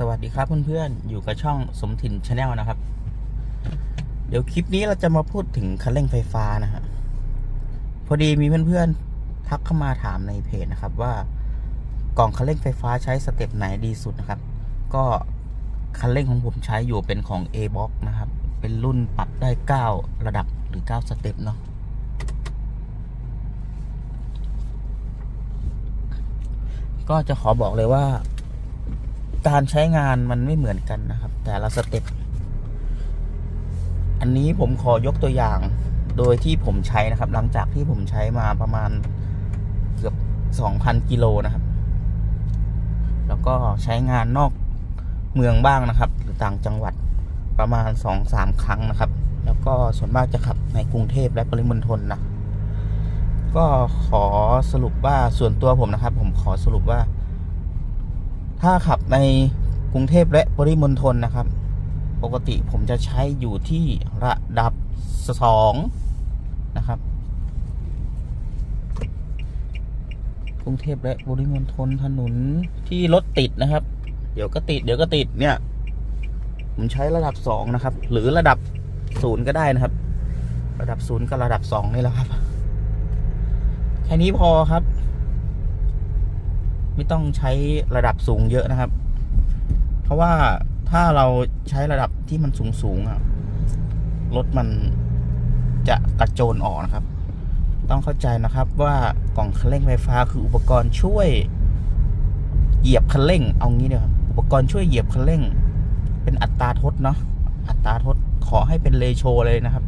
สวัสดีครับเพื่อนๆ อยู่กับช่องสมถิ่นชาแนลนะครับ เดี๋ยวคลิปนี้เราจะมาพูดถึงคันเร่งไฟฟ้านะฮะพอดีมีเพื่อนๆ ทักเข้ามาถามในเพจนะครับว่ากล่องคันเร่งไฟฟ้าใช้สเต็ปไหนดีสุดนะครับ ก็คันเร่งของผมใช้อยู่เป็นของ A box นะครับ เป็นรุ่นปรับได้ 9 ระดับหรือ 9 สเต็ปเนาะก็จะขอบอกเลยว่า การใช้งานมันไม่เหมือนกันนะครับ แต่ละสเต็ปอันนี้ผมขอยกตัวอย่างโดยที่ผมใช้นะครับ หลังจากที่ผมใช้มาประมาณเกือบ2,000กิโลนะครับ แล้วก็ใช้งานนอกเมืองบ้างนะครับ หรือต่างจังหวัดประมาณ2-3ครั้งนะครับ แล้วก็ส่วนมากจะขับในกรุงเทพและปริมณฑลนะก็ขอสรุปว่าส่วนตัวผมนะครับ ผมขอสรุปว่า ถ้าขับในกรุงเทพและปริมณฑลนะครับ ปกติผมจะใช้อยู่ที่ระดับสองนะครับ กรุงเทพและปริมณฑลถนนที่รถติดนะครับ เดี๋ยวก็ติด เดี๋ยวก็ติดเนี่ย ผมใช้ระดับสองนะครับ หรือระดับศูนย์ก็ได้นะครับ ระดับศูนย์กับระดับสองนี่แหละครับ แค่นี้พอครับ ไม่ต้องใช้ระดับสูงเยอะนะครับ เพราะว่าถ้าเราใช้ระดับที่มันสูงสูงๆอะรถมันจะกระโจนออกนะครับ ต้องเข้าใจนะครับว่ากล่องคันเร่งไฟฟ้าคืออุปกรณ์ช่วยเหยียบคันเร่ง เอางี้เดียวอุปกรณ์ช่วยเหยียบคันเร่ง เป็นอัตราทดเนาะอัตราทดขอให้เป็นเรโชเลยนะครับ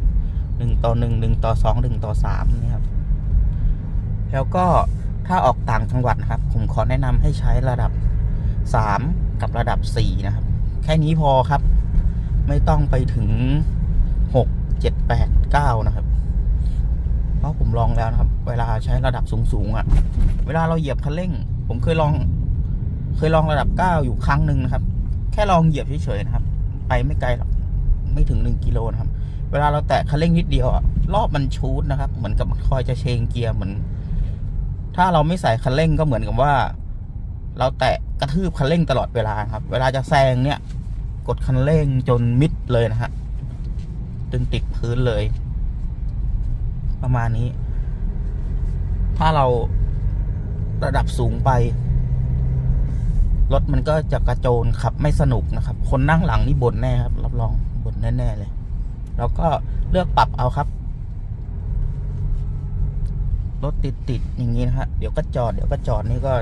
หนึ่งต่อหนึ่งหนึ่งต่อสองหนึ่งต่อสามนะครับ แล้วก็ ถ้าออกต่างจังหวัดนะครับ ผมขอแนะนำให้ใช้ระดับ 3 กับระดับ 4 นะครับ แค่นี้พอครับ ไม่ต้องไปถึง 6 7 8 9 นะครับ เพราะผมลองแล้วนะครับ เวลาใช้ระดับสูงๆอะ่ะ เวลาเราเหยียบคันเร่ง ผมเคยลอง เคยลองระดับ 9 อยู่ครั้งหนึ่งนะครับ แค่ลองเหยียบเฉยๆนะครับ ไปไม่ไกลหรอกไม่ถึง 1กิโลนะครับ เวลาเราแตะคันเร่งนิดเดียวอะรอบมันชูดนะครับ เหมือนกับคอยจะเชงเกียร์เหมือน ถ้าเราไม่ใส่คันเร่งก็เหมือนกับว่า เราแตะกระทืบคันเร่งตลอดเวลาครับ เวลาจะแซงเนี่ย กดคันเร่งจนมิดเลยนะฮะจนติดพื้นเลย ประมาณนี้ ถ้าเราระดับสูงไป รถมันก็จะกระโจนขับไม่สนุกนะครับ คนนั่งหลังนี่บ่นแน่ครับ รับรองบ่นแน่ๆเลย แล้วก็เลือกปรับเอาครับ รถติดติดๆอย่างนี้นะฮะเดี๋ยวก็จอดเดี๋ยวก็จอดนี่ก็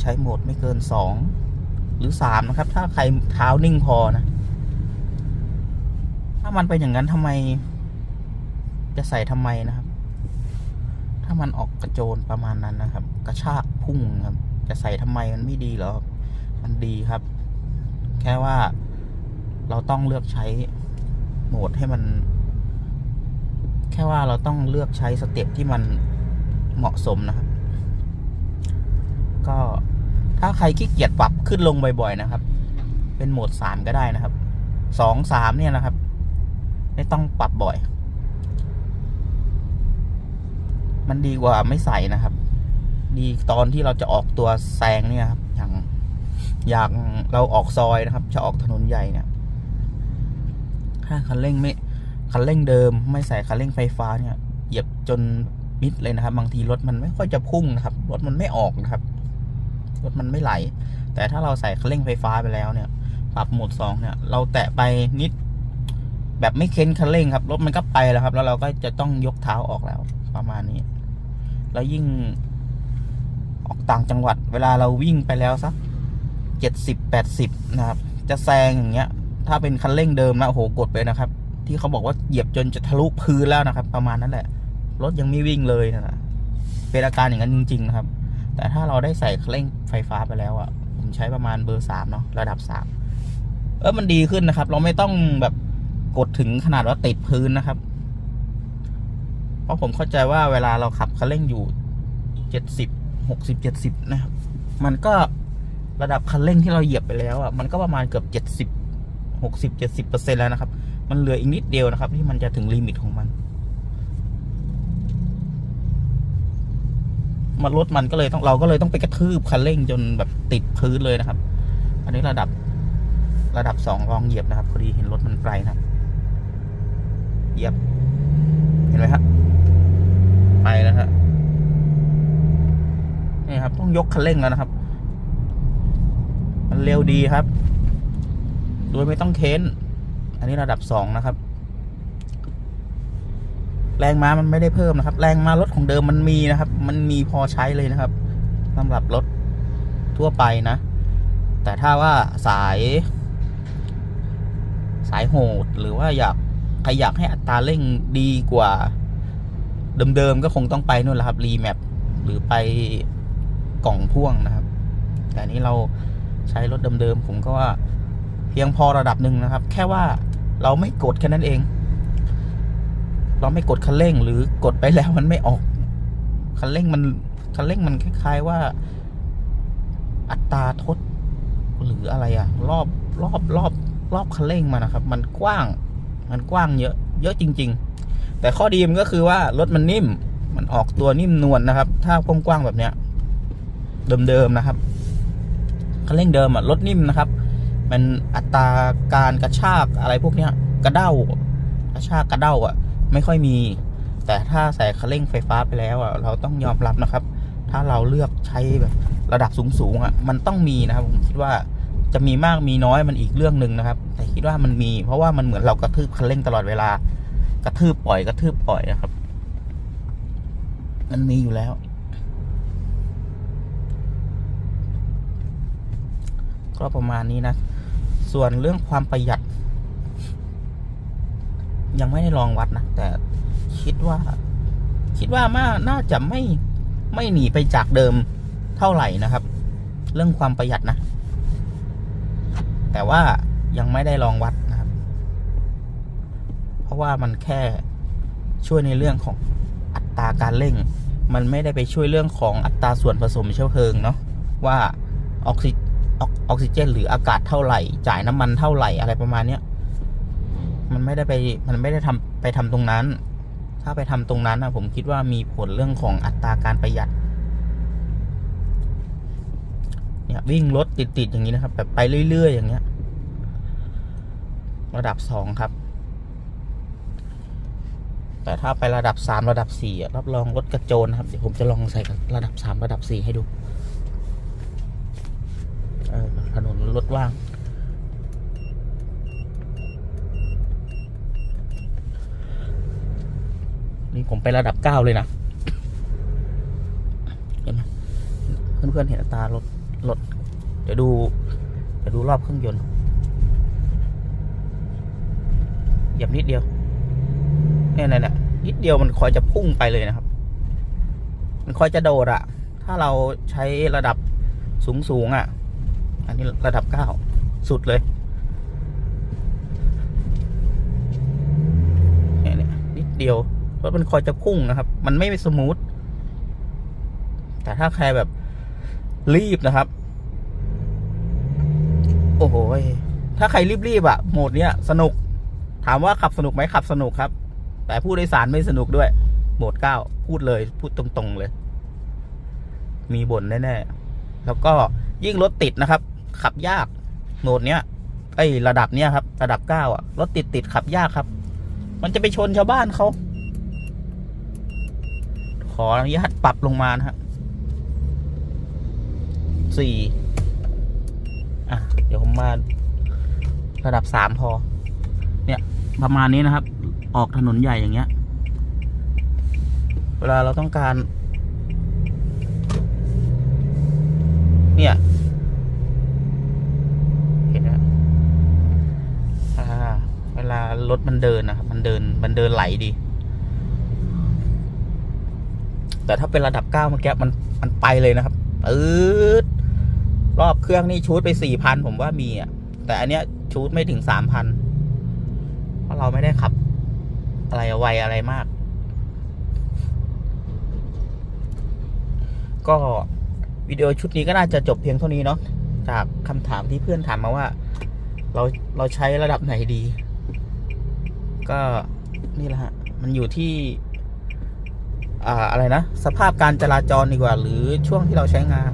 ใช้โหมดไม่เกินสองหรือสามนะครับ ถ้าใครเท้านิ่งพอนะ ถ้ามันเป็นอย่างนั้นทำไม จะใส่ทำไมนะครับ ถ้ามันออกกระโจนประมาณนั้นนะครับ กระชากพุ่งครับ จะใส่ทำไมมันไม่ดีเหรอมันดีครับ แค่ว่าเราต้องเลือกใช้โหมดให้มัน แค่ว่าเราต้องเลือกใช้สเต็ปที่มัน เหมาะสมนะครับ ก็ถ้าใครขี้เกียจปรับขึ้นลงบ่อยๆนะครับ เป็นโหมดสามก็ได้นะครับสองสามเนี่ยนะครับ ไม่ต้องปรับบ่อย มันดีกว่าไม่ใส่นะครับ ดีตอนที่เราจะออกตัวแซงเนี่ยครับ อย่างอย่างเราออกซอยนะครับ จะออกถนนใหญ่เนี่ย ถ้าคันเร่งไม่คันเร่งเดิม ไม่ใส่คันเร่งไฟฟ้าเนี่ย เหยียบจน มิดเลยนะครับ บางทีรถมันไม่ค่อยจะพุ่งนะครับ รถมันไม่ออกนะครับ รถมันไม่ไหล แต่ถ้าเราใส่คันเร่งไฟฟ้าไปแล้วเนี่ย ปรับโหมดสองเนี่ย เราแตะไปนิด แบบไม่เค้นคันเร่งครับ รถมันก็ไปแล้วครับ แล้วเราก็จะต้องยกเท้าออกแล้ว ประมาณนี้ แล้วยิ่งออกต่างจังหวัด เวลาเราวิ่งไปแล้วสักเจ็ดสิบแปดสิบนะครับ จะแซงอย่างเงี้ย ถ้าเป็นคันเร่งเดิมนะโอ้โหกดไปนะครับ ที่เขาบอกว่าเหยียบจนจะทะลุพื้นแล้วนะครับ ประมาณนั้นแหละ รถยังไม่วิ่งเลยนะเป็นอาการอย่างนั้นจริง ๆ นะครับ แต่ถ้าเราได้ใส่เครื่องไฟฟ้าไปแล้วอะ่ะ ผมใช้ประมาณเบอร์สามเนาะระดับสามเออมันดีขึ้นนะครับ เราไม่ต้องแบบกดถึงขนาดว่าติดพื้นนะครับ เพราะผมเข้าใจว่าเวลาเราขับคันเร่งอยู่เจ็ดสิบหกสิบเจ็ดสิบนะครับ มันก็ระดับคันเร่งที่เราเหยียบไปแล้วอะ่ะมันก็ประมาณเกือบเจ็ดสิบหกสิบเจ็ดสิบเปอร์เซ็นแล้วนะครับ มันเหลืออีกนิดเดียวนะครับ ที่มันจะถึงลิมิตของมัน มันรถมันก็เลยต้องเราก็เลยต้องไปกระทืบคันเร่งจนแบบติดพื้นเลยนะครับ อันนี้ระดับระดับสองลองเหยียบนะครับพอดีเห็นรถมันไกลนะครับเหยียบ เห็นไหมครับไปแล้วฮะนี่ครับ ต้องยกคันเร่งแล้วนะครับ มันเร็วดีครับ โดยไม่ต้องเค้น อันนี้ระดับสองนะครับ แรงม้ามันไม่ได้เพิ่มนะครับ แรงม้ารถของเดิมมันมีนะครับ มันมีพอใช้เลยนะครับสำหรับรถทั่วไปนะ แต่ถ้าว่าสาย สายโหดหรือว่าอยากใครอยากให้อัตราเร่งดีกว่า เดิมๆก็คงต้องไปนู่นแหละครับรีแมปหรือไปกล่องพ่วงนะครับ แต่นนี้เราใช้รถเดิมๆผมก็ว่าเพียงพอระดับหนึ่งนะครับ แค่ว่าเราไม่กดแค่นั้นเอง เราไม่กดคันเร่ง หรือกดไปแล้วมันไม่ออกคันเร่งมันคันเร่งมันคล้ายๆว่า อัตราทด หรืออะไรอะรอบรอบรอบรอบคันเร่งมันนะครับ มันกว้าง มันกว้างเยอะ เยอะจริง ๆ แต่ข้อดีมันก็คือว่ารถมันนิ่ม มันออกตัวนิ่มนวลนะครับ ถ้ากว้างๆแบบเนี้ย เดิมๆนะครับคันเร่งเดิมอะรถนิ่มนะครับ มันอัตราการกระชากอะไรพวกเนี้ย กระเด้ากระชากกระเด้าอะ ไม่ค่อยมี แต่ถ้าใส่คันเร่งไฟฟ้าไปแล้วอะเราต้องยอมรับนะครับ ถ้าเราเลือกใช้แบบระดับสูงๆอะมันต้องมีนะครับผมคิดว่าจะมีมากมีน้อยมันอีกเรื่องหนึ่งนะครับ แต่คิดว่ามันมีเพราะว่ามันเหมือนเรากระทืบคันเร่งตลอดเวลากระทืบปล่อยกระทืบปล่อยนะครับ มันมีอยู่แล้ว ก็ประมาณนี้นะ ส่วนเรื่องความประหยัด ยังไม่ได้ลองวัดนะ แต่คิดว่า คิดว่ามาน่าจะไม่ไม่หนีไปจากเดิมเท่าไหร่นะครับ เรื่องความประหยัดนะ แต่ว่ายังไม่ได้ลองวัดนะครับ เพราะว่ามันแค่ช่วยในเรื่องของอัตราการเร่ง มันไม่ได้ไปช่วยเรื่องของอัตราส่วนผสมเชื้อเพลิงเนาะว่าออกซิออกซิเจน หรืออากาศเท่าไหร่ จ่ายน้ำมันเท่าไหร่อะไรประมาณเนี้ย มันไม่ได้ไปมันไม่ได้ทำไปทำตรงนั้น ถ้าไปทำตรงนั้นนะผมคิดว่ามีผลเรื่องของอัตราการประหยัด เนี่ยวิ่งรถติดๆอย่างนี้นะครับ แบบไปเรื่อยๆอย่างเงี้ย ระดับสองครับ แต่ถ้าไประดับสามระดับสี่รับรองรถกระโจนนะครับเดี๋ยวผมจะลองใส่ระดับสามระดับสี่ให้ดูถนนรถว่าง นี่ผมไประดับเก้าเลยนะเห็นไหมเพื่อนๆเห็นตารถรถเดี๋ยวดูเดี๋ยวดูรอบเครื่องยนต์เหยียบนิดเดียวเนี่ยเนี่ยเนี่ยนิดเดียวมันคอยจะพุ่งไปเลยนะครับ มันคอยจะโดดอะถ้าเราใช้ระดับสูงสูงอะอันนี้ระดับเก้าสุดเลยเนี่ยนิดเดียว รถมันคอยจะพุ่งนะครับ มันไม่สมูทแต่ถ้าใครแบบรีบนะครับ โอ้โหถ้าใครรีบๆอะโหมดเนี้ยสนุก ถามว่าขับสนุกไหมขับสนุกครับ แต่ผู้โดยสารไม่สนุกด้วยโหมดเก้าพูดเลยพูดตรงๆเลย มีบ่นแน่ๆแล้วก็ยิ่งรถติดนะครับ ขับยากโหมดเนี้ยไอ้ยระดับเนี้ยครับ ระดับเก้าอะรถติดติดขับยากครับ มันจะไปชนชาวบ้านเขา ออนุญาตปรับลงมานะฮะสี่อะ เดี๋ยวผมมา ระดับสามพอ เนี่ย ประมาณนี้นะครับ ออกถนนใหญ่อย่างเงี้ย เวลาเราต้องการ เนี่ย เห็นไหมอ่าเวลารถมันเดินนะครับ มันเดิน มันเดินไหลดี แต่ถ้าเป็นระดับเก้าเมื่อกี้มันมันไปเลยนะครับปื๊ดรอบเครื่องนี่ชูดไปสี่พันผมว่ามีอะ แต่อันเนี้ยชูดไม่ถึงสามพันเพราะเราไม่ได้ขับ อะไรไวอะไรมาก ก็วิดีโอชุดนี้ก็น่าจะจบเพียงเท่านี้เนาะจากคำถามที่เพื่อนถามมาว่า เราเราใช้ระดับไหนดี ก็นี่แหละฮะ มันอยู่ที่ อะไรนะ สภาพการจราจรดีกว่า หรือช่วงที่เราใช้งาน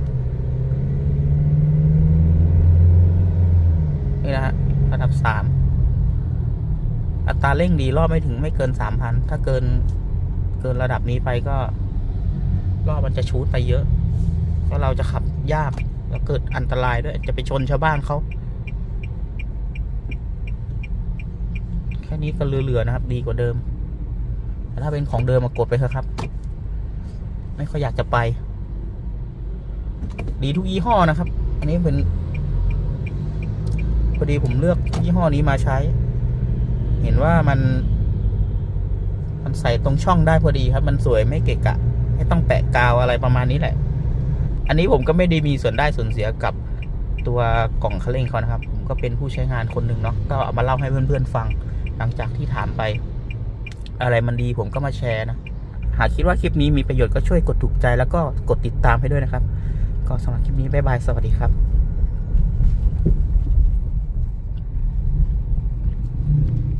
นี่นะฮะระดับสามอัตราเร่งดีรอบไม่ถึงไม่เกินสามพันถ้าเกินเกินระดับนี้ไปก็ รอบมันจะชูดไปเยอะแล้วเราจะขับยากแล้วเกิดอันตรายด้วย จะไปชนชาวบ้านเขาแค่นี้ก็เหลือๆนะครับ ดีกว่าเดิม แต่ถ้าเป็นของเดิมมากดไปเถอะครับ ไม่ค่อยอยากจะไป ดีทุกยี่ห้อนะครับ อันนี้เป็นพอดีผมเลือกยี่ห้อนี้มาใช้ เห็นว่ามัน มันใส่ตรงช่องได้พอดีครับ มันสวยไม่เกะกะ ไม่ต้องแปะกาวอะไรประมาณนี้แหละ อันนี้ผมก็ไม่ได้มีส่วนได้ส่วนเสียกับตัวกล่องคันเร่งเขานะครับ ผมก็เป็นผู้ใช้งานคนหนึ่งเนาะก็เอามาเล่าให้เพื่อนๆฟัง หลังจากที่ถามไป อะไรมันดีผมก็มาแชร์นะ หากคิดว่าคลิปนี้มีประโยชน์ก็ช่วยกดถูกใจแล้วก็กดติดตามให้ด้วยนะครับ ก็สำหรับคลิปนี้บ๊ายบายสวัสดีครับ